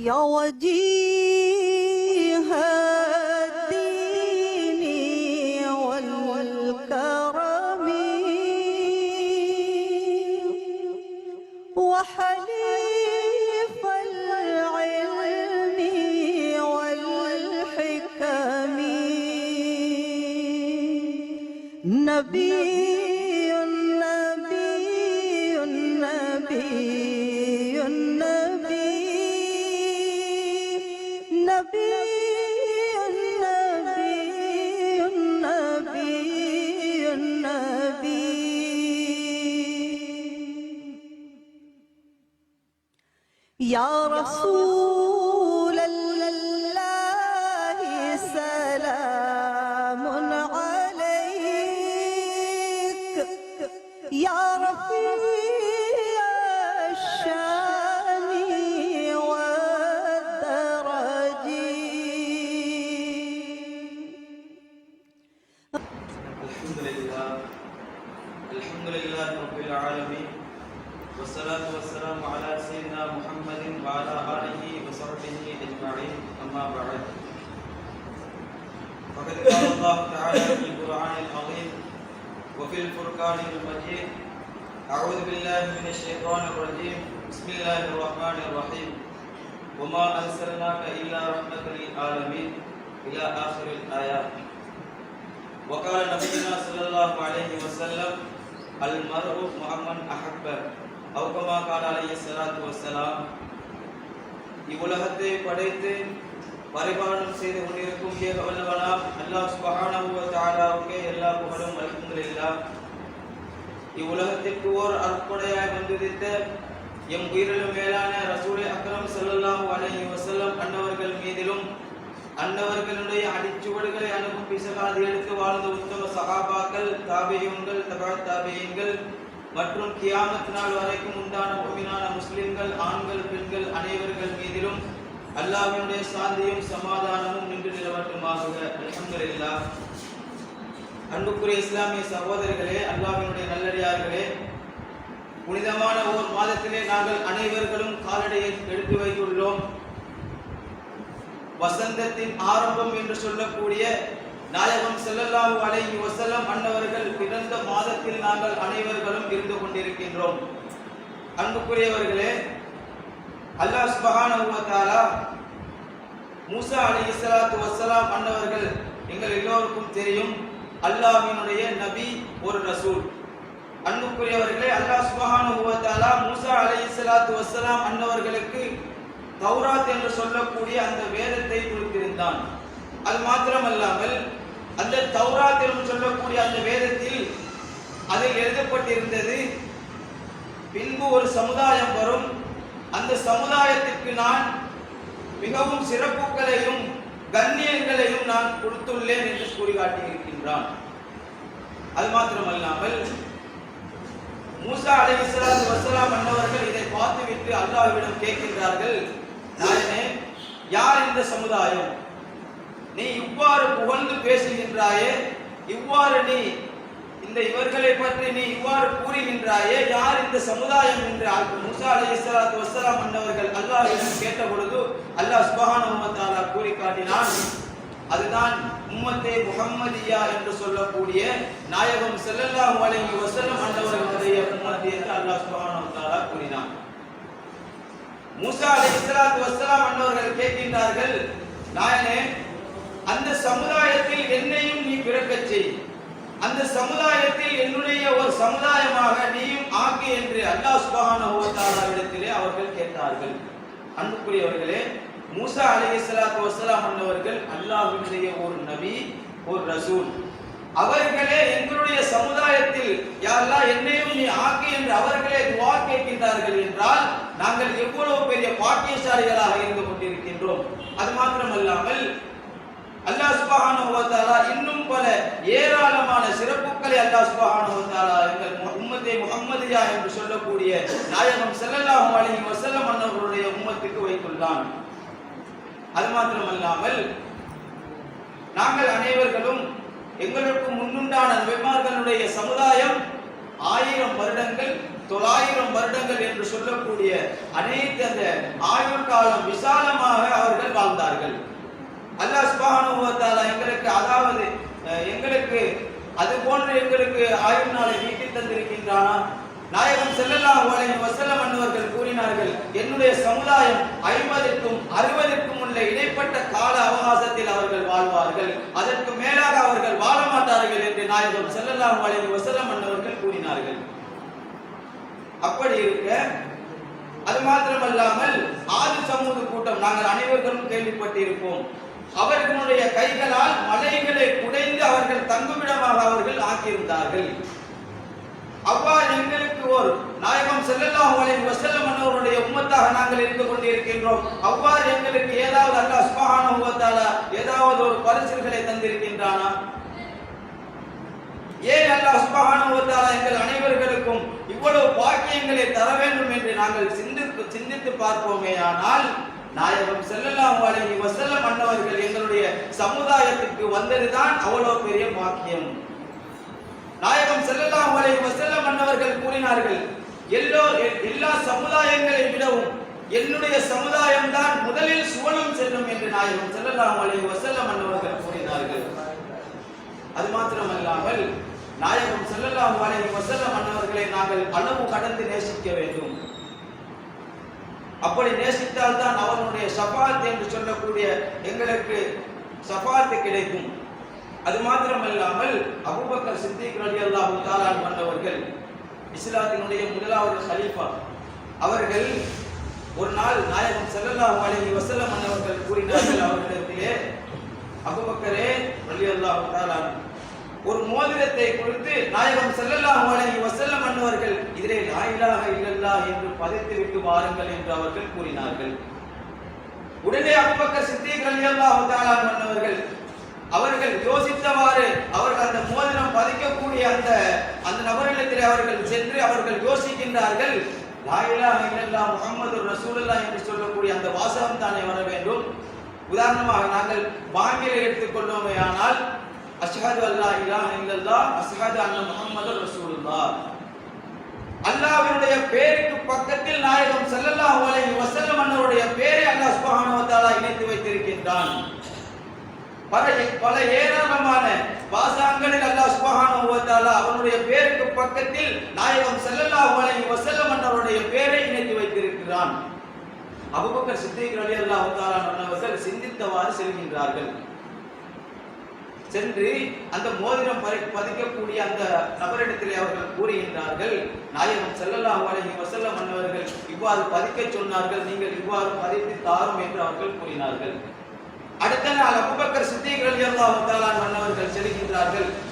يا وجيه الدين والكرم وحليف العلم والحكم. نبي يا رسول الله سلام عليك. يا رفيع الشأن والدرج الحمد لله. الحمد لله رب العالمين. والصلاة والسلام على سيدنا محمد وعلى آله وصحبه أجمعين. أما بعد. فقد قال الله تعالى في القرآن العظيم وفي الفرقان المجيد أعوذ بالله من الشيطان الرجيم. بسم الله الرحمن الرحيم. وما أرسلناك إلا رحمة للعالمين. إلى آخر الآيات. وقال نبينا صلى الله عليه وسلم المرء مع من أحب அவுகமா காலாலய சலாத்து வசலாம் இவ்வுலகத்தை படைத்து பரிபாலனம் செய்து கொண்டிருக்கும் ஏக வல்லவனாம் அல்லா சுபஹானஹு எல்லா புகழும் வழக்கங்கள் இல்லா இவ்வுலகத்திற்கு ஓர் அற்புடையாய் வந்துதித்த எம் உயிரிலும் மேலான ரசூலை அக்கரம் செல்லலாம் அலஹி வசல்லம் அன்னவர்கள் மீதிலும் அன்னவர்களுடைய அடிச்சுவடுகளை அணுகும் பிசகாது எடுத்து வாழ்ந்த உத்தம சகாபாக்கள் தாபியுங்கள் தபா தாபியங்கள் மற்றும் கியாமத் நாள் வரைக்கும் உண்டான மூமினான முஸ்லிம்கள் ஆண்கள் பெண்கள் அனைவர்கள் மீதிலும் அல்லாஹ்வினுடைய சாந்தியும் சமாதானமும் நின்று நிலவட்டுமாக அல்ஹம்துலில்லாஹ். அன்புக்குரிய இஸ்லாமிய சகோதரர்களே அல்லாஹ்வினுடைய நல்லடியார்களே புனிதமான ஓர் மாதத்திலே நாங்கள் அனைவர்களும் காலடியை எடுத்து வைத்துள்ளோம். வசந்தத்தின் ஆரம்பம் என்று சொல்லக்கூடிய நாயகம் செல்லல்லாஹு அலைஹி வஸல்லம் அன்னவர்கள் பிறந்த மாதத்தில் நாங்கள் அனைவர்களும் இருந்து கொண்டிருக்கின்றோம். அன்புக்குரியவர்களே அல்லாஹ் சுபஹானஹு வ தஆலா மூசா அலைஹிஸ்ஸலாத்து வஸ்ஸலாம் அன்னவர்கள் எங்கள் எல்லோருக்கும் தெரியும் அல்லாஹ்வினுடைய நபி ஒரு ரசூல். அன்புக்குரியவர்களே அல்லாஹ் சுப்ஹானஹு வ தஆலா மூசா அலைஹிஸ்ஸலாத்து வஸ்ஸலாம் அன்னவர்களுக்கு தௌராத் என்று சொல்லக்கூடிய அந்த வேதத்தை கொடுத்திருந்தான். அது மாத்திரமல்லாமல் அந்த தௌராத் என்று சொல்லக்கூடிய அந்த வேதத்தில் அதில் எழுதப்பட்டிருந்தது. பின்பு ஒரு சமுதாயம் வரும். அந்த சமுதாயத்திற்கு நான் மிகவும் சிறப்புகளையும் கண்ணியங்களையும் நான் கொடுத்துள்ளேன் என்று கூறி காட்டியிருக்கின்றான் அது மாத்திரமல்லாமல் மூசா அலைவிஸ்லாம் வசலாம் அன்னவர்கள் இதை பார்த்துவிட்டு அல்லாஹ்விடம் கேட்கின்றார்கள் நாயனே யார் இந்த சமுதாயம்? நீ இவ்வாறு புகழ்ந்து பேசுகின்றாயே இவ்வாறு நீ இந்த இவர்களை பற்றி நீ இவ்வாறு கூறுகின்றாயே யார் இந்த சமுதாயம் என்று அல் அலி அலைஹிஸ்ஸலாத்து வஸ்ஸலாம் அன்னவர்கள் அல்லாஹ்விடம் கேட்ட பொழுது அல்லாஹ் சுபஹான வ தஆலா கூறி காட்டினான் அதுதான் உம்மத்தே முகம்மதியா என்று சொல்லக்கூடிய நாயகம் ஸல்லல்லாஹு அலைஹி வஸல்லம் அன்னவர்களுடைய உம்மத் என்று அல்லாஹ் சுப்ஹானஹு வ கூறினான். மூசா அலி இஸ்லாத்து வசலாம் அன்னவர்கள் கேட்கின்றார்கள் நாயனே அந்த சமுதாயத்தில் என்னையும் நீ பிறக்கச் செய். அந்த சமுதாயத்தில் என்னுடைய ஒரு சமுதாயமாக நீயும் ஆக்கு என்று அல்லாஹ் சுப்ஹானஹு வ அவர்கள் கேட்டார்கள். அன்புக்குரியவர்களே மூசா அலைஹிஸ்ஸலாத்து வசலாம் அன்னவர்கள் அல்லாஹினுடைய ஒரு நபி ஒரு ரசூல். அவர்களே எங்களுடைய சமுதாயத்தில் யாரெல்லாம் என்னையும் நீ ஆக்கு என்று அவர்களே துவா கேட்கின்றார்கள் என்றால் நாங்கள் எவ்வளவு பெரிய பாக்கியசாலிகளாக இருந்து கொண்டிருக்கின்றோம். அது மாத்திரமல்லாமல் அல்லாஹ் சுப்ஹானஹு வ தஆலா இன்னும் பல ஏராளமான சிறப்புகளை அல்லாஹ் சுப்ஹானஹு வ தஆலா எங்கள் உம்மத்தை உம்மத்தே முஹம்மதியா என்று சொல்லக்கூடிய நாயகம் ஸல்லல்லாஹு அலைஹி வஸல்லம் அன்னவர்களுடைய உம்மத்துக்கு வைத்துள்ளான். அது மாத்திரமல்லாமல் நாங்கள் அனைவர்களும் எங்களுக்கு முன்னுண்டான நபிமார்களுடைய சமுதாயம் ஆயிரம் வருடங்கள் தொள்ளாயிரம் வருடங்கள் என்று சொல்லக்கூடிய அனைத்து அந்த ஆயுள் காலம் விசாலமாக அவர்கள் வாழ்ந்தார்கள் அல்லாஹ் சுப்ஹானஹு வ தஆலா எங்களுக்கு அதாவது எங்களுக்கு அது போன்று எங்களுக்கு ஆயுள் நாளை நீட்டி தந்திருக்கின்றானா? நாயகம் ஸல்லல்லாஹு அலைஹி வஸல்லம் அன்னவர்கள் கூறினார்கள் என்னுடைய சமுதாயம் ஐம்பதுக்கும் அறுபதுக்கும் உள்ள இடைப்பட்ட கால அவகாசத்தில் அவர்கள் வாழ்வார்கள். அதற்கு மேலாக அவர்கள் வாழ மாட்டார்கள் என்று நாயகம் ஸல்லல்லாஹு அலைஹி வஸல்லம் அன்னவர்கள் கூறினார்கள். அப்படி இருக்க அது மாத்திரமல்லாமல் ஆதி சமூக கூட்டம் நாங்கள் அனைவர்களும் கேள்விப்பட்டிருப்போம். அவர்களுடைய கைகளால் மலைகளை குடைந்து அவர்கள் தங்குமிடமாக அவர்கள் ஆக்கியிருந்தார்கள். அவ்வாறு எங்களுக்கு ஒரு நாயகம் ஸல்லல்லாஹு அலைஹி வஸல்லம் அன்னவருடைய உம்மத்தாக நாங்கள் இருந்து கொண்டிருக்கின்றோம். அவ்வாறு எங்களுக்கு ஏதாவது அல்லாஹ் சுப்ஹானஹு வ தஆலா ஏதாவது ஒரு பரிசுகளை தந்திருக்கின்றானா? ஏன் அல்லாஹ் சுப்ஹானஹு வ தஆலா எங்கள் அனைவர்களுக்கும் இவ்வளவு பாக்கியங்களை தர வேண்டும் என்று நாங்கள் சிந்தித்து சிந்தித்து பார்ப்போமே ஆனால் நாயகம் செல்லலாம் அலைஹி வசல்ல மன்னவர்கள் எங்களுடைய சமுதாயத்திற்கு வந்ததுதான் அவ்வளவு பெரிய பாக்கியம். நாயகம் செல்லலாம் அலைஹி வசல்ல மன்னவர்கள் கூறினார்கள் எல்லோ எல்லா சமுதாயங்களை விடவும் என்னுடைய சமுதாயம் தான் முதலில் சுவனம் செல்லும் என்று நாயகம் செல்லலாம் அலைஹி வஸல்லம் அன்னவர்கள் கூறினார்கள். அது மாத்திரமல்லாமல் நாயகம் செல்லலாம் அலைஹி வசல்ல அன்னவர்களை நாங்கள் அளவு கடந்து நேசிக்க வேண்டும். அப்படி நேசித்தால் தான் அவனுடைய சபாத் என்று சொல்லக்கூடிய எங்களுக்கு சபாத்து கிடைக்கும். அது மாத்திரமல்லாமல் அபுபக்கர் சித்திக் ரலியல்லாஹு தாலான் பண்ணவர்கள் இஸ்லாத்தினுடைய முதலாவது சலீஃபா அவர்கள் ஒரு நாள் நாயகம் ஸல்லல்லாஹு அலைஹி வசல்ல மன்னவர்கள் கூறினார்கள் அவர்களிடத்திலே அபூபக்கரே ரலியல்லாஹு தாலான் ஒரு மோதிரத்தை கொடுத்து நாயகம் செல்லல்லாம் அலைஹி வஸல்லம் அன்னவர்கள் இதிலே லா இல்லல்லா என்று பதித்து விட்டு வாருங்கள் என்று அவர்கள் கூறினார்கள். உடனே அப்பக்க சித்திகள் ரலியல்லாஹு தஆலா அன்னவர்கள் அவர்கள் யோசித்தவாறு அவர்கள் அந்த மோதிரம் பதிக்கக்கூடிய அந்த அந்த நபரிடத்தில் அவர்கள் சென்று அவர்கள் யோசிக்கின்றார்கள் லா இல்லல்லா முகமது முஹம்மது என்று சொல்லக்கூடிய அந்த வாசகம் தானே வர வேண்டும்? உதாரணமாக நாங்கள் பாங்கில எடுத்துக்கொண்டோமே ஆனால் அஷ்ஹது அல்லா இலா இல்லல்லா அஷ்ஹது அன்ன முஹம்மது ரசூலுல்லா அல்லாஹ்வினுடைய பேருக்கு பக்கத்தில் நாயகம் ஸல்லல்லாஹு அலைஹி வஸல்லம் அவருடைய பேரை அல்லாஹ் சுப்ஹானஹு வ தஆலா இணைத்து வைத்திருக்கின்றான். பல பல ஏராளமான வாசகங்களில் அல்லாஹ் சுப்ஹானஹு வ தஆலா அவனுடைய பேருக்கு பக்கத்தில் நாயகம் ஸல்லல்லாஹு அலைஹி வஸல்லம் அவருடைய பேரை இணைத்து வைத்திருக்கிறான். அபூபக்கர் சித்திக் ரலியல்லாஹு தஆலா அவர்கள் சிந்தித்தவாறு செல்கின்றார்கள். சென்று அந்த மோதிரம் பறி- பதிக்கக்கூடிய அந்த நபரிடத்திலே அவர்கள் கூறுகின்றார்கள் நாயகம் செல்லல்லா அலைஹி வஸல்லம் மன்னவர்கள் இவ்வாறு பதிக்கச் சொன்னார்கள் நீங்கள் இவ்வாறு பதித்து தாரும் என்று அவர்கள் கூறினார்கள். அடுத்த நாள் அபுபக்கர் சித்திகள் ரலியல்லாஹு மன்னவர்கள் செல்கின்றார்கள்.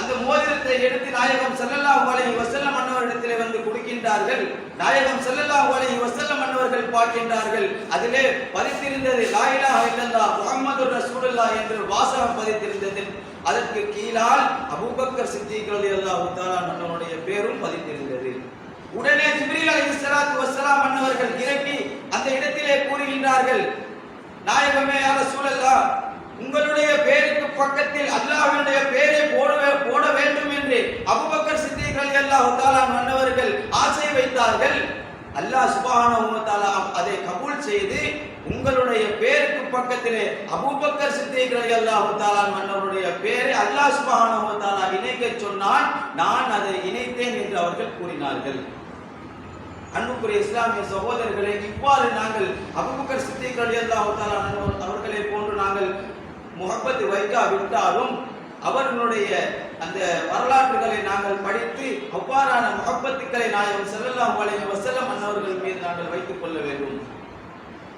அந்த மோதிரத்தை எடுத்து நாயகம் செல்லல்லா அலைஹி வஸல்லம் மன்னவரிடத்திலே வந்து கொடுக்கின்றார்கள். நாயகம் செல்லல்லா அலைஹி வஸல்லம் மன்னவர்கள் பார்க்கின்றார்கள். அதிலே பதித்திருந்தது லாயிலா இலாஹ முகமது ரசூலுல்லா என்று வாசகம் பதித்திருந்தது. அதற்கு கீழால் அபூபக்கர் சித்திகள் அல்லா உத்தாலா அன்னவருடைய பேரும் பதித்திருந்தது. உடனே ஜிப்ரீல் அலைஹிஸ்ஸலாத்து வஸ்ஸலாம் மன்னவர்கள் இறங்கி அந்த இடத்திலே கூறுகின்றார்கள் நாயகமே யார சூழல்லா உங்களுடைய பக்கத்தில் அல்லாஹ்வினுடைய பேரை போட போட வேண்டும் என்று அபுபக்கர் சித்திக் அல்லாஹ் தாலா அன்னவர்கள் ஆசை வைத்தார்கள். அல்லாஹ் சுப்ஹானஹு தாலா அதை கபூல் செய்து உங்களுடைய பேருக்கு பக்கத்திலே அபுபக்கர் சித்திக் அல்லாஹ் தாலா அன்னவருடைய பேரை அல்லாஹ் சுப்ஹானஹு தாலா இணைக்க சொன்னால் சொன்னான் நான் அதை இணைத்தேன் என்று அவர்கள் கூறினார்கள். அன்புக்குரிய இஸ்லாமிய சகோதரர்களே இவ்வாறு நாங்கள் அபுபக்கர் சித்திக் ரலியல்லாஹு தஆலா அன்ஹு அவர்களை போன்று நாங்கள் முகப்பத்து வைக்காவிட்டாலும் அவர்களுடைய அந்த வரலாற்றுகளை நாங்கள் படித்து அவ்வாறான முகப்பத்துக்களை நாயகம் செல்லலாம் அலைஹி வசல்லம் அன்னவர்கள் மீது நாங்கள் வைத்துக் கொள்ள வேண்டும்.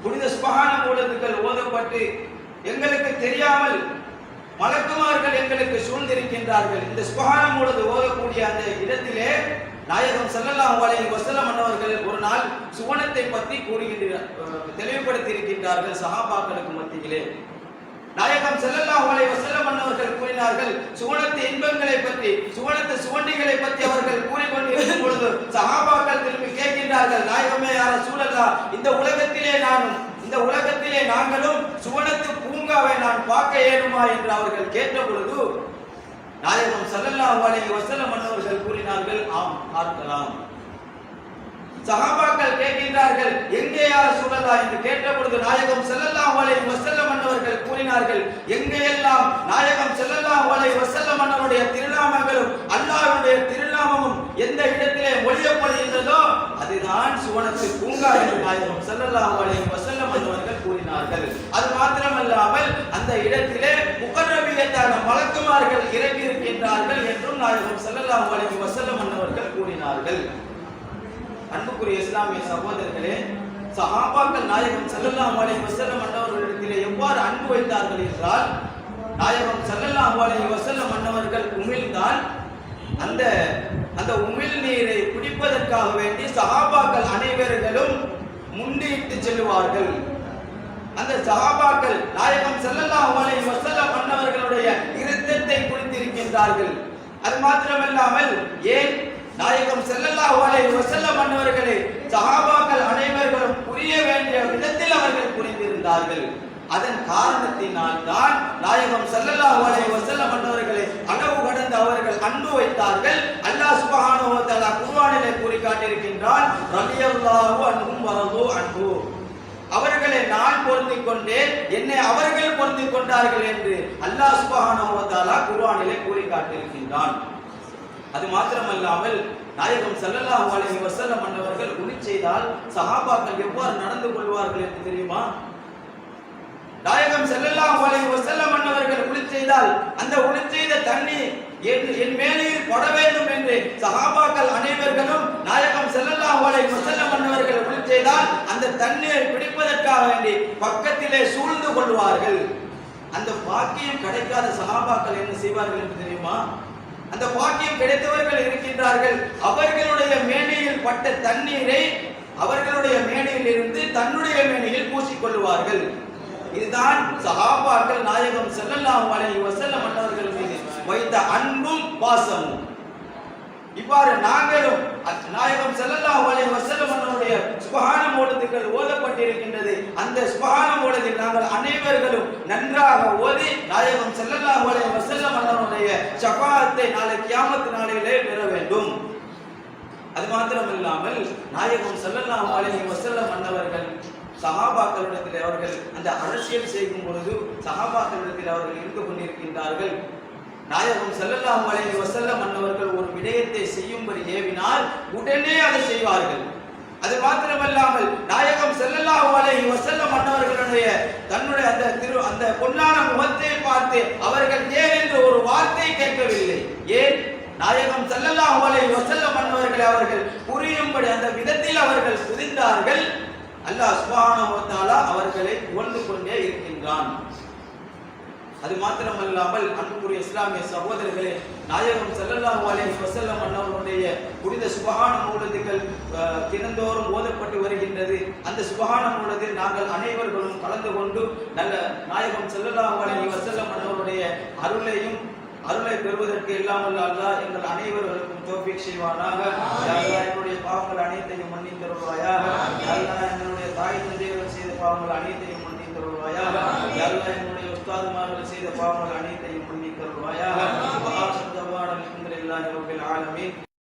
புனித சுபகான மூலத்துக்கள் ஓதப்பட்டு எங்களுக்கு தெரியாமல் மலக்குமார்கள் எங்களுக்கு சூழ்ந்திருக்கின்றார்கள். இந்த சுபகான மூலது ஓதக்கூடிய அந்த இடத்திலே நாயகம் செல்லலாம் அலைஹி வசல்லம் அன்னவர்கள் ஒரு நாள் சுவனத்தை பற்றி கூறுகின்ற தெளிவுபடுத்தி இருக்கின்றார்கள் சகாபாக்களுக்கு மத்தியிலே. நாயகம் ஸல்லல்லாஹு அலைஹி வஸல்லம் அன்னவர்கள் கூறினார்கள் சுவனத்து இன்பங்களை பற்றி சுவனத்து சுவண்டிகளை பற்றி அவர்கள் கூறிக்கொண்டிருக்கும் பொழுது சஹாபாக்கள் திரும்பி கேட்கின்றார்கள் நாயகமே யார சூழல்லா இந்த உலகத்திலே நானும் இந்த உலகத்திலே நாங்களும் சுவனத்து பூங்காவை நான் பார்க்க இயலுமா என்று அவர்கள் கேட்ட பொழுது நாயகம் ஸல்லல்லாஹு அலைஹி வஸல்லம் அன்னவர்கள் கூறினார்கள் ஆம் பார்க்கலாம். சகாபாக்கள் கேட்கின்றார்கள் எங்கே யார் சூழலா என்று கேட்டபொழுது நாயகம் செல்லல்லாம் வலை வசல்லம் அன்னவர்கள் கூறினார்கள் எங்கேயெல்லாம் நாயகம் செல்லல்லாம் வலை வசல்லம் அன்னவருடைய திருநாமங்களும் அல்லாஹ்வுடைய திருநாமமும் எந்த இடத்திலே மொழியப்படுகின்றதோ அதுதான் சுவனத்து பூங்கா என்று நாயகம் செல்லல்லாம் வலை வசல்லம் அன்னவர்கள் கூறினார்கள். அது மாத்திரமல்லாமல் அந்த இடத்திலே முகர்ரபியத்தான மலக்குமார்கள் இறங்கி இருக்கின்றார்கள் என்றும் நாயகம் செல்லல்லாம் வலை வசல்லம் அன்னவர்கள் கூறினார்கள். அன்புக்குரிய இஸ்லாமிய சகோதரர்களே சஹாபாக்கள் நாயகம் செல்லல்லாம் அலைஹி வஸல்லம் அன்னவர்களிடத்திலே எவ்வாறு அன்பு வைத்தார்கள் என்றால் நாயகம் செல்லல்லாம் அலைஹி வஸல்லம் அன்னவர்கள் உமிழ்ந்தால் அந்த அந்த உமிழ் நீரை குடிப்பதற்காக வேண்டி சஹாபாக்கள் அனைவர்களும் முண்டியிட்டு செல்லுவார்கள். அந்த சஹாபாக்கள் நாயகம் செல்லல்லாம் அலைஹி வசல்ல மன்னவர்களுடைய இருத்தத்தை குடித்திருக்கின்றார்கள். அது மாத்திரமல்லாமல் ஏன் நாயகம் செல்லல்லாஹு அலைஹி வஸல்லம் அன்னவர்களே சஹாபாக்கள் அனைவர்களும் புரிய வேண்டிய விதத்தில் அவர்கள் புரிந்திருந்தார்கள். அதன் காரணத்தினால் தான் நாயகம் செல்லல்லாஹு அலைஹி வஸல்லம் அன்னவர்களை அளவு கடந்து அவர்கள் அன்பு வைத்தார்கள். அல்லாஹ் சுப்ஹானஹு வ தஆலா குர்ஆனிலே கூறி காட்டியிருக்கின்றான் ரலியல்லாஹு அன்ஹும் வரது அன்ஹு. அவர்களை நான் பொருந்திக் கொண்டேன் என்னை அவர்கள் பொருந்திக் கொண்டார்கள் என்று அல்லாஹ் சுப்ஹானஹு வ தஆலா குர்ஆனிலே கூறி காட்டியிருக்கின்றான் அது மாத்திரமல்லாமல் நாயகம் செல்லல்லா அலைஹி வசல்ல மன்னவர்கள் உரி செய்தால் சஹாபாக்கள் எவ்வாறு நடந்து கொள்வார்கள் என்று தெரியுமா? நாயகம் செல்லல்லா அலைஹி வசல்ல மன்னவர்கள் உரி செய்தால் அந்த உரி செய்த தண்ணீர் என் என் மேலையில் பட வேண்டும் என்று சஹாபாக்கள் அனைவர்களும் நாயகம் செல்லல்லா அலைஹி வசல்ல மன்னவர்கள் உரி செய்தால் அந்த தண்ணீரை பிடிப்பதற்காக வேண்டி பக்கத்திலே சூழ்ந்து கொள்வார்கள். அந்த பாக்கியம் கிடைக்காத சகாபாக்கள் என்ன செய்வார்கள் என்று தெரியுமா? அந்த பாக்கியம் கிடைத்தவர்கள் இருக்கின்றார்கள். அவர்களுடைய மேடையில் பட்ட தண்ணீரை அவர்களுடைய மேடையில் இருந்து தன்னுடைய மேடையில் பூசிக்கொள்வார்கள் இதுதான் சஹாபாக்கள் நாயகம் செல்லல்லாம் வலை வசல்ல மன்னர்கள் மீது வைத்த அன்பும் பாசமும். இவ்வாறு நாங்களும் நாயகம் ஸல்லல்லாஹு அலைஹி வஸல்லம் அன்னவருடைய சுபஹான மூலத்துக்கள் ஓதப்பட்டிருக்கின்றது. அந்த சுபஹான மூலத்தில் நாங்கள் அனைவர்களும் நன்றாக ஓதி நாயகம் ஸல்லல்லாஹு அலைஹி வஸல்லம் அன்னவருடைய ஷஃபாஅத்தை நாளை கியாமத் நாளிலே பெற வேண்டும். அது மாத்திரமில்லாமல் நாயகம் செல்லல்லா அலைஹி வஸல்லம் அன்னவர்கள் சஹாபாக்களிடத்தில் அவர்கள் அந்த அரசியல் செய்யும் பொழுது சஹாபாக்களிடத்தில் அவர்கள் இருந்து கொண்டிருக்கின்றார்கள். நாயகம் செல்லல்லாம் அலைஹி வசல்ல அன்னவர்கள் ஒரு விடயத்தை செய்யும்படி ஏவினால் உடனே அதை செய்வார்கள். அது மாத்திரமல்லாமல் நாயகம் ஸல்லல்லாஹு அலைஹி வஸல்லம் அன்னவர்களுடைய தன்னுடைய அந்த திரு அந்த பொன்னான முகத்தை பார்த்து அவர்கள் ஏன் என்று ஒரு வார்த்தை கேட்கவில்லை. ஏன்? நாயகம் ஸல்லல்லாஹு அலைஹி வஸல்லம் மன்னவர்களை அவர்கள் புரியும்படி அந்த விதத்தில் அவர்கள் புதிந்தார்கள் அல்லாஹ் சுப்ஹானஹு அவர்களை புகழ்ந்து கொண்டே இருக்கின்றான். அது மாத்திரமல்லாமல் அன்புக்குரிய இஸ்லாமிய சகோதரர்களே நாயகம் ஸல்லல்லாஹு அலைஹி வஸல்லம் அன்னவருடைய புனித சுபஹான மூலத்துகள் அஹ், தினந்தோறும் ஓதப்பட்டு வருகின்றது. அந்த சுபஹான மூலத்தில் நாங்கள் அனைவர்களும் கலந்து கொண்டு நல்ல நாயகம் ஸல்லல்லாஹு அலைஹி வஸல்லம் அன்னவருடைய அருளையும் அருளை பெறுவதற்கு எல்லாம் வல்ல அல்லாஹ் எங்கள் அனைவர்களுக்கும் தௌஃபீக் செய்வானாக. என்னுடைய பாவங்கள் அனைத்தையும் மன்னித்து தருவாயாக யா அல்லாஹ் என்னுடைய தாய் தந்தையர்கள் செய்த பாவங்கள் அனைத்தையும் மன்னித்து أستاذ ماهر سيد قام العنيد أن يمني كالروايا وآخر الحمد لله رب العالمين.